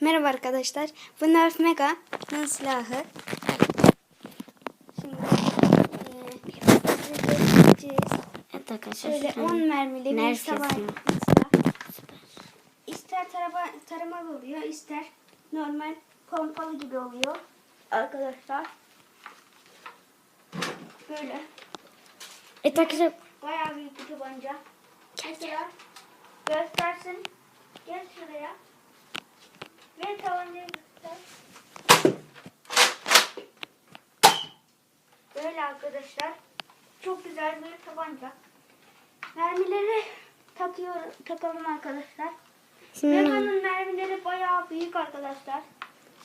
Merhaba arkadaşlar. Bu Nerf Mega'nın silahı. Şimdi göstereceğiz. Evet arkadaşlar. Şöyle şu an 10 mermili bir silah. İster tarama, taramalı oluyor, ister normal pompalı gibi oluyor. Arkadaşlar. Böyle. Evet arkadaşlar. Bayağı büyük bir tabanca. Mesela göstersin. Gel şuraya. Ve tabancayı göster. Böyle arkadaşlar. Çok güzel bir tabanca. Mermileri takıyor, takalım arkadaşlar. Şimdi Mega'nın mermileri bayağı büyük arkadaşlar.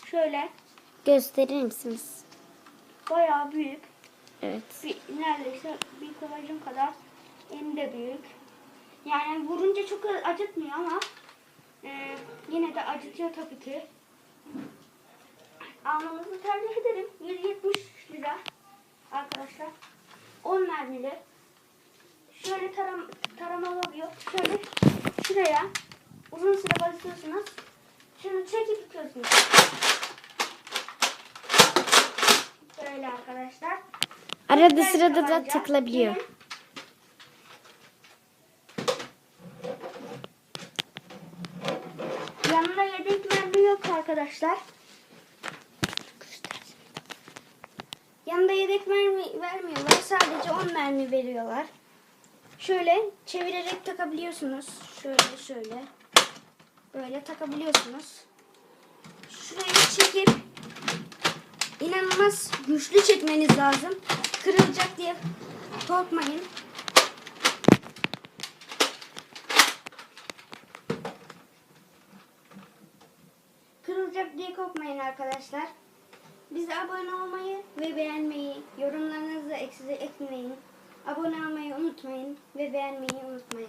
Şöyle gösterir misiniz? bayağı büyük. Evet. Bir, neredeyse bir kıvılcım kadar hem de büyük. Yani vurunca çok acıtmıyor ama e, yine de acıtıyor tabii ki. Almanızı tercih ederim. 170 lira arkadaşlar. 10 mermili. Şöyle taram, taramalı oluyor. Şöyle şuraya uzun süre basıyorsunuz. Şunu çekip tutuyorsunuz. Böyle arkadaşlar. Arada Güzel sırada da takılabiliyor. Gelin. Yanında yedek mermi yok arkadaşlar. Yanında yedek mermi vermiyorlar. Sadece 10 mermi veriyorlar. Şöyle çevirerek takabiliyorsunuz. Şöyle şöyle. Böyle takabiliyorsunuz. Şurayı çekip inanılmaz güçlü çekmeniz lazım. Kırılacak diye korkmayın. Kırılacak diye korkmayın arkadaşlar. Bize abone olmayı ve beğenmeyi, yorumlarınızı eksize eklemeyin. Abone olmayı unutmayın ve beğenmeyi unutmayın.